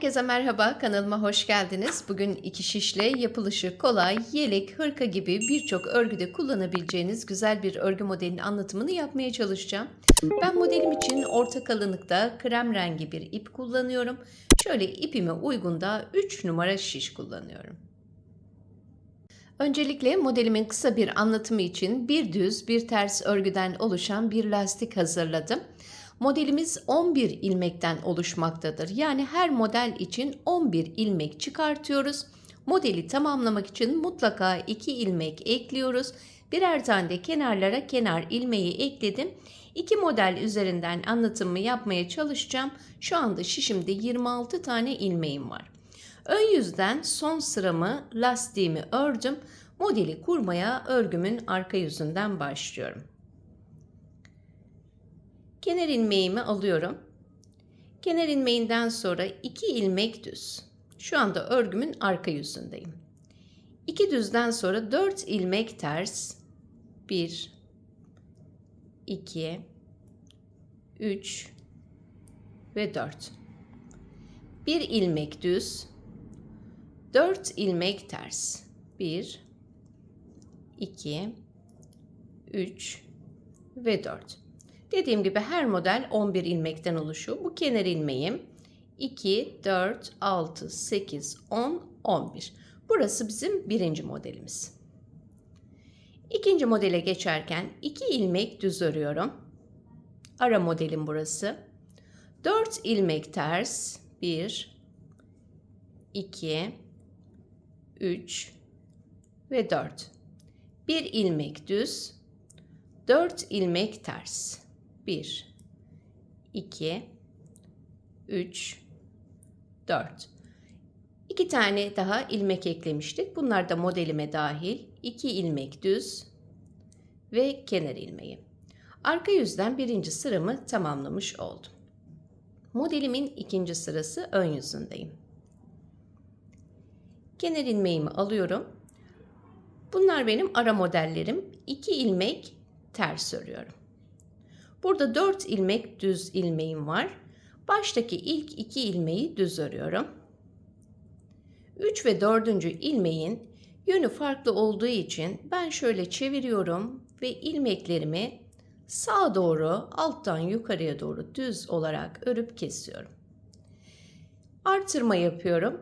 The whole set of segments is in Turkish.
Herkese merhaba, kanalıma hoş geldiniz. Bugün iki şişle yapılışı kolay, yelek, hırka gibi birçok örgüde kullanabileceğiniz güzel bir örgü modelinin anlatımını yapmaya çalışacağım. Ben modelim için orta kalınlıkta krem rengi bir ip kullanıyorum. Şöyle ipime uygun da 3 numara şiş kullanıyorum. Öncelikle modelimin kısa bir anlatımı için bir düz bir ters örgüden oluşan bir lastik hazırladım. Modelimiz 11 ilmekten oluşmaktadır. Yani her model için 11 ilmek çıkartıyoruz. Modeli tamamlamak için mutlaka 2 ilmek ekliyoruz. Birer tane de kenarlara kenar ilmeği ekledim. İki model üzerinden anlatımı yapmaya çalışacağım. Şu anda şişimde 26 tane ilmeğim var. Ön yüzden son sıramı lastiğimi ördüm. Modeli kurmaya örgümün arka yüzünden başlıyorum. Kenar ilmeğimi alıyorum. Kenar ilmeğinden sonra 2 ilmek düz. Şu anda örgümün arka yüzündeyim. 2 düzden sonra 4 ilmek ters. 1 2 3 ve 4. 1 ilmek düz. 4 ilmek ters. 1 2 3 ve 4. Dediğim gibi her model 11 ilmekten oluşuyor. Bu kenar ilmeğim 2, 4, 6, 8, 10, 11. Burası bizim birinci modelimiz. İkinci modele geçerken 2 ilmek düz örüyorum. Ara modelim burası. 4 ilmek ters. 1, 2, 3 ve 4. 1 ilmek düz. 4 ilmek ters. 1, 2, 3, 4. İki tane daha ilmek eklemiştik. Bunlar da modelime dahil. 2 ilmek düz ve kenar ilmeği. Arka yüzden birinci sıramı tamamlamış oldum. Modelimin ikinci sırası ön yüzündeyim. Kenar ilmeğimi alıyorum. Bunlar benim ara modellerim. 2 ilmek ters örüyorum. Burada 4 ilmek düz ilmeğim var. Baştaki ilk 2 ilmeği düz örüyorum. 3 ve 4. ilmeğin yönü farklı olduğu için ben şöyle çeviriyorum ve ilmeklerimi sağa doğru alttan yukarıya doğru düz olarak örüp kesiyorum. Artırma yapıyorum.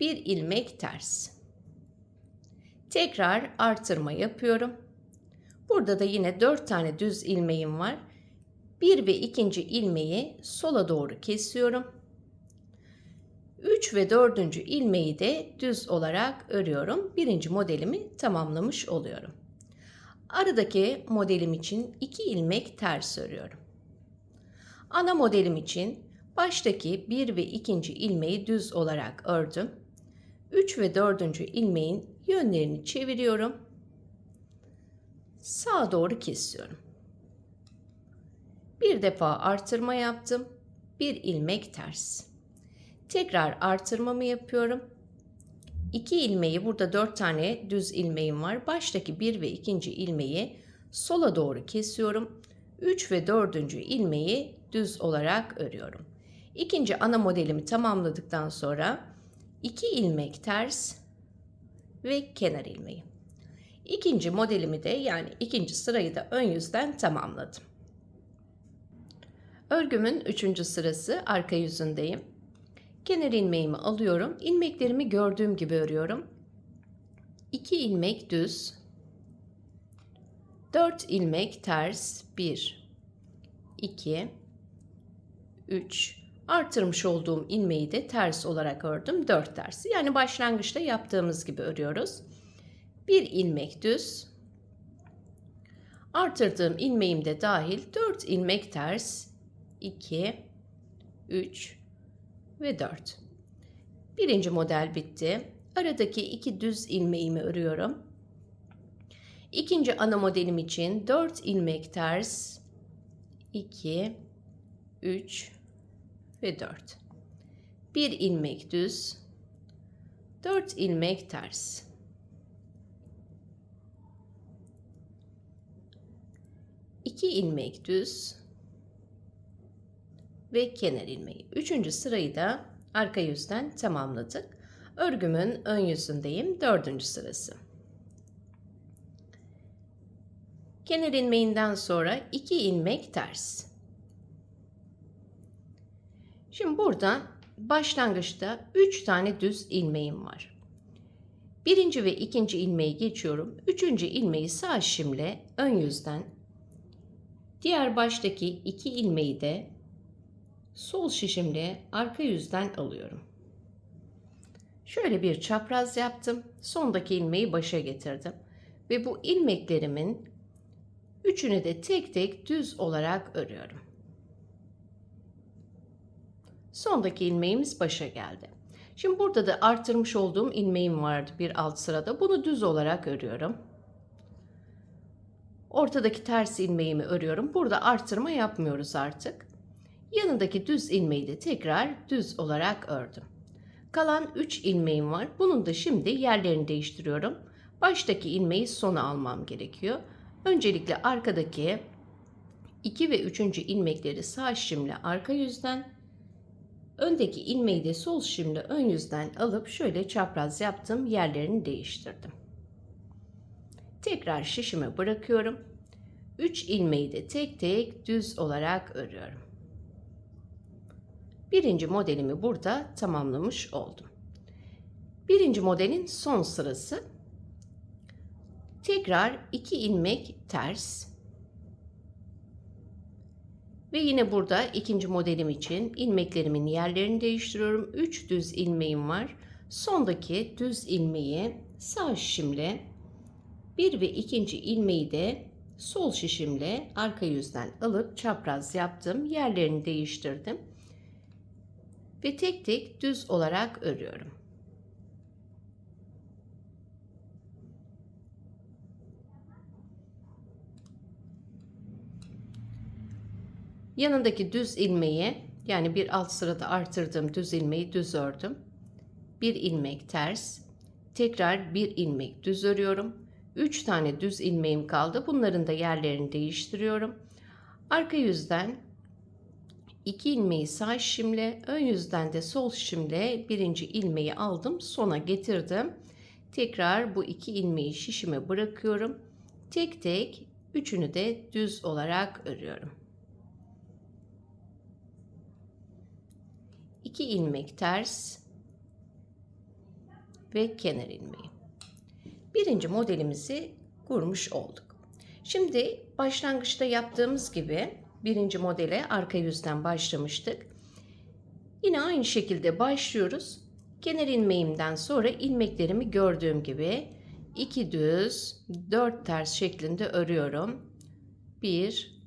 Bir ilmek ters. Tekrar artırma yapıyorum. Burada da yine 4 tane düz ilmeğim var. 1 ve 2. ilmeği sola doğru kesiyorum. 3 ve 4. ilmeği de düz olarak örüyorum. Birinci modelimi tamamlamış oluyorum. Aradaki modelim için 2 ilmek ters örüyorum. Ana modelim için baştaki 1 ve 2. ilmeği düz olarak ördüm. 3 ve 4. ilmeğin yönlerini çeviriyorum. Sağa doğru kesiyorum. Bir defa artırma yaptım. Bir ilmek ters. Tekrar artırmamı yapıyorum. İki ilmeği burada dört tane düz ilmeğim var. Baştaki bir ve ikinci ilmeği sola doğru kesiyorum. Üç ve dördüncü ilmeği düz olarak örüyorum. İkinci ana modelimi tamamladıktan sonra iki ilmek ters ve kenar ilmeği. İkinci modelimi de yani ikinci sırayı da ön yüzden tamamladım. Örgümün üçüncü sırası arka yüzündeyim. Kenar ilmeğimi alıyorum. İlmeklerimi gördüğüm gibi örüyorum. 2 ilmek düz. 4 ilmek ters. 1 2 3 Artırmış olduğum ilmeği de ters olarak ördüm. 4 tersi. Yani başlangıçta yaptığımız gibi örüyoruz. 1 ilmek düz. Artırdığım ilmeğim de dahil 4 ilmek ters 2, 3 ve 4. Birinci model bitti. Aradaki iki düz ilmeğimi örüyorum. İkinci ana modelim için 4 ilmek ters, 2, 3 ve 4. Bir ilmek düz, 4 ilmek ters. İki ilmek düz, ve kenar ilmeği. Üçüncü sırayı da arka yüzden tamamladık. Örgümün ön yüzündeyim. Dördüncü sırası. Kenar ilmeğinden sonra iki ilmek ters. Şimdi burada başlangıçta 3 tane düz ilmeğim var. Birinci ve ikinci ilmeği geçiyorum. Üçüncü ilmeği sağ şimle ön yüzden. Diğer baştaki iki ilmeği de sol şişimle arka yüzden alıyorum. Şöyle bir çapraz yaptım. Sondaki ilmeği başa getirdim. Ve bu ilmeklerimin üçünü de tek tek düz olarak örüyorum. Sondaki ilmeğimiz başa geldi. Şimdi burada da arttırmış olduğum ilmeğim vardı bir alt sırada. Bunu düz olarak örüyorum. Ortadaki ters ilmeğimi örüyorum. Burada arttırma yapmıyoruz artık. Yanındaki düz ilmeği de tekrar düz olarak ördüm. Kalan 3 ilmeğim var. Bunun da şimdi yerlerini değiştiriyorum. Baştaki ilmeği sona almam gerekiyor. Öncelikle arkadaki 2 ve 3. ilmekleri sağ şimle arka yüzden, öndeki ilmeği de sol şimle ön yüzden alıp şöyle çapraz yaptım. Yerlerini değiştirdim. Tekrar şişime bırakıyorum. 3 ilmeği de tek tek düz olarak örüyorum. Birinci modelimi burada tamamlamış oldum. Birinci modelin son sırası. Tekrar iki ilmek ters. Ve yine burada ikinci modelim için ilmeklerimin yerlerini değiştiriyorum. 3 düz ilmeğim var. Sondaki düz ilmeği sağ şişimle bir ve ikinci ilmeği de sol şişimle arka yüzden alıp çapraz yaptım. Yerlerini değiştirdim ve tek tek düz olarak örüyorum. Yanındaki düz ilmeği yani bir alt sırada artırdığım düz ilmeği düz ördüm. Bir ilmek ters, tekrar bir ilmek düz örüyorum. 3 tane düz ilmeğim kaldı. Bunların da yerlerini değiştiriyorum. Arka yüzden 2 ilmeği sağ şimle, ön yüzden de sol şimle birinci ilmeği aldım, sona getirdim. Tekrar bu iki ilmeği şişime bırakıyorum. Tek tek üçünü de düz olarak örüyorum. 2 ilmek ters ve kenar ilmeği. Birinci modelimizi kurmuş olduk. Şimdi başlangıçta yaptığımız gibi birinci modele arka yüzden başlamıştık. Yine aynı şekilde başlıyoruz. Kenar ilmeğimden sonra ilmeklerimi gördüğüm gibi iki düz, dört ters şeklinde örüyorum. 1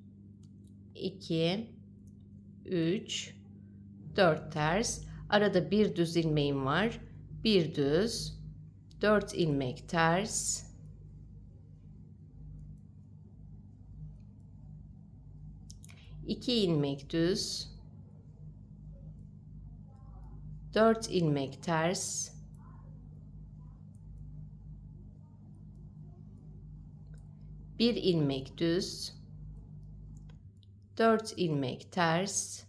2 3 4 ters. Arada bir düz ilmeğim var. Bir düz, 4 ilmek ters. 2 ilmek düz. 4 ilmek ters. Bir ilmek düz. 4 ilmek ters.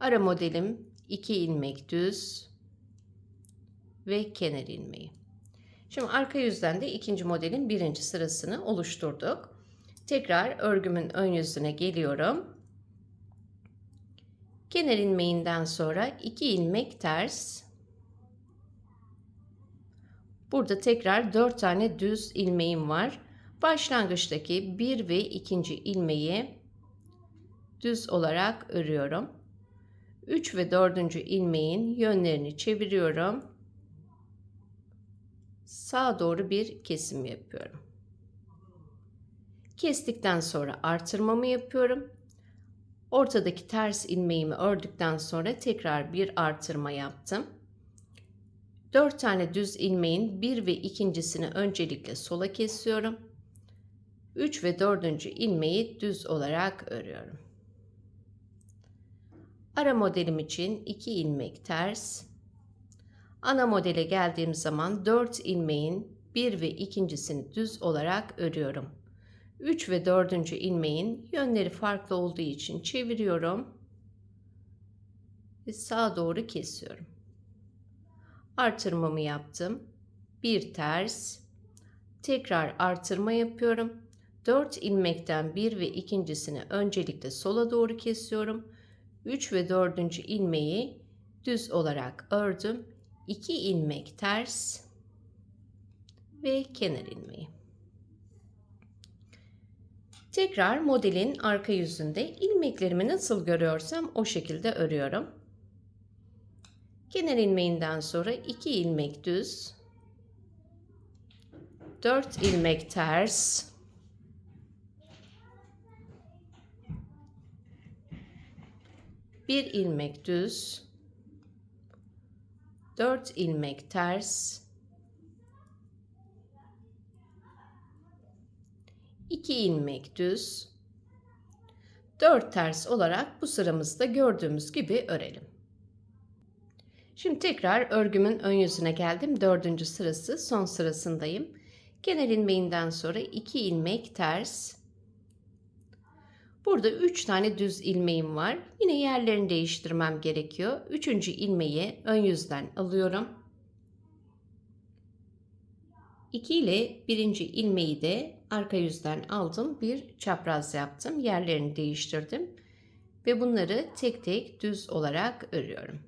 Ara modelim. 2 ilmek düz ve kenar ilmeği Şimdi arka yüzden de ikinci modelin birinci sırasını oluşturduk. Tekrar örgümün ön yüzüne geliyorum. Kenar ilmeğinden sonra iki ilmek ters. Burada tekrar 4 tane düz ilmeğim var. Başlangıçtaki bir ve ikinci ilmeği düz olarak örüyorum. 3 ve 4. ilmeğin yönlerini çeviriyorum sağa doğru bir kesim yapıyorum. Kestikten sonra artırmamı yapıyorum. Ortadaki ters ilmeğimi ördükten sonra tekrar bir artırma yaptım. 4 tane düz ilmeğin bir ve ikincisini öncelikle sola kesiyorum. 3 ve 4. ilmeği düz olarak örüyorum. Ara modelim için 2 ilmek ters, Ana modele geldiğim zaman 4 ilmeğin bir ve ikincisini düz olarak örüyorum. 3 ve 4. ilmeğin yönleri farklı olduğu için çeviriyorum. Ve sağa doğru kesiyorum. Artırmamı yaptım. Bir ters. Tekrar artırma yapıyorum. 4 ilmekten bir ve ikincisini öncelikle sola doğru kesiyorum. 3 ve 4. ilmeği düz olarak ördüm. 2 ilmek ters ve kenar ilmeği. Tekrar modelin arka yüzünde ilmeklerimi nasıl görüyorsam o şekilde örüyorum. Kenar ilmeğinden sonra 2 ilmek düz, 4 ilmek ters, bir ilmek düz, 4 ilmek ters, 2 ilmek düz, 4 ters olarak bu sıramızda gördüğümüz gibi örelim. Şimdi tekrar örgümün ön yüzüne geldim. Dördüncü sırası son sırasındayım. Kenar ilmeğinden sonra 2 ilmek ters. Burada 3 tane düz ilmeğim var. Yine yerlerini değiştirmem gerekiyor. Üçüncü ilmeği ön yüzden alıyorum. 2 ile birinci ilmeği de arka yüzden aldım. Bir çapraz yaptım. Yerlerini değiştirdim. Ve bunları tek tek düz olarak örüyorum.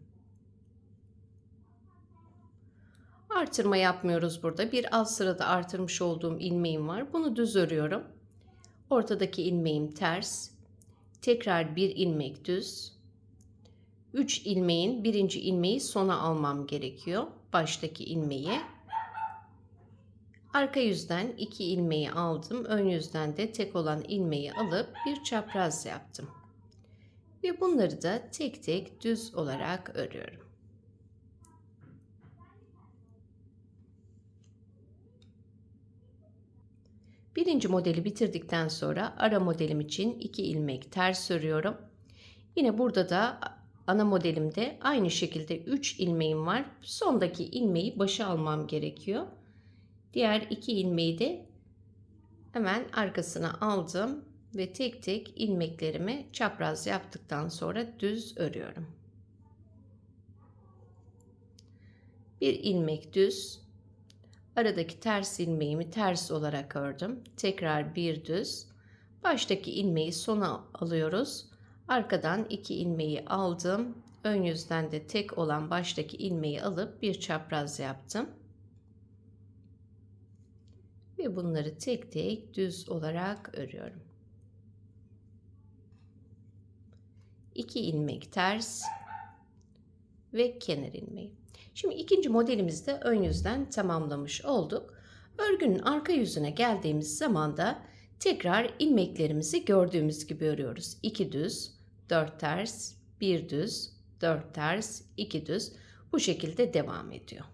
Artırma yapmıyoruz burada. Bir alt sırada artırmış olduğum ilmeğim var. Bunu düz örüyorum. Ortadaki ilmeğim ters. Tekrar bir ilmek düz. 3 ilmeğin birinci ilmeği sona almam gerekiyor. Baştaki ilmeği. Arka yüzden iki ilmeği aldım. Ön yüzden de tek olan ilmeği alıp bir çapraz yaptım. Ve bunları da tek tek düz olarak örüyorum. Birinci modeli bitirdikten sonra ara modelim için 2 ilmek ters örüyorum. Yine burada da ana modelimde aynı şekilde 3 ilmeğim var. Sondaki ilmeği başa almam gerekiyor. Diğer 2 ilmeği de hemen arkasına aldım ve tek tek ilmeklerimi çapraz yaptıktan sonra düz örüyorum. Bir ilmek düz, Aradaki ters ilmeğimi ters olarak ördüm. Tekrar bir düz. Baştaki ilmeği sona alıyoruz. Arkadan iki ilmeği aldım. Ön yüzden de tek olan baştaki ilmeği alıp bir çapraz yaptım. Ve bunları tek tek düz olarak örüyorum. 2 ilmek ters ve kenar ilmeği. Şimdi ikinci modelimizde ön yüzden tamamlamış olduk. Örgünün arka yüzüne geldiğimiz zaman da tekrar ilmeklerimizi gördüğümüz gibi örüyoruz. 2 düz, 4 ters, 1 düz, 4 ters, 2 düz bu şekilde devam ediyor.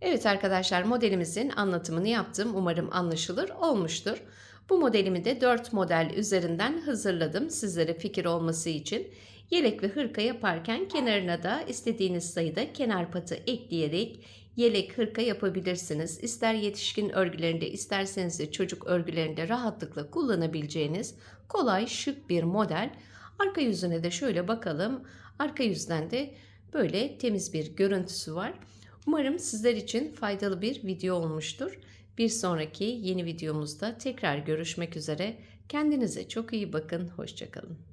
Evet arkadaşlar modelimizin anlatımını yaptım. Umarım anlaşılır olmuştur. Bu modelimi de 4 model üzerinden hazırladım sizlere fikir olması için. Yelek ve hırka yaparken kenarına da istediğiniz sayıda kenar patı ekleyerek yelek hırka yapabilirsiniz. İster yetişkin örgülerinde isterseniz de çocuk örgülerinde rahatlıkla kullanabileceğiniz kolay şık bir model. Arka yüzüne de şöyle bakalım. Arka yüzden de böyle temiz bir görüntüsü var. Umarım sizler için faydalı bir video olmuştur. Bir sonraki yeni videomuzda tekrar görüşmek üzere. Kendinize çok iyi bakın. Hoşçakalın.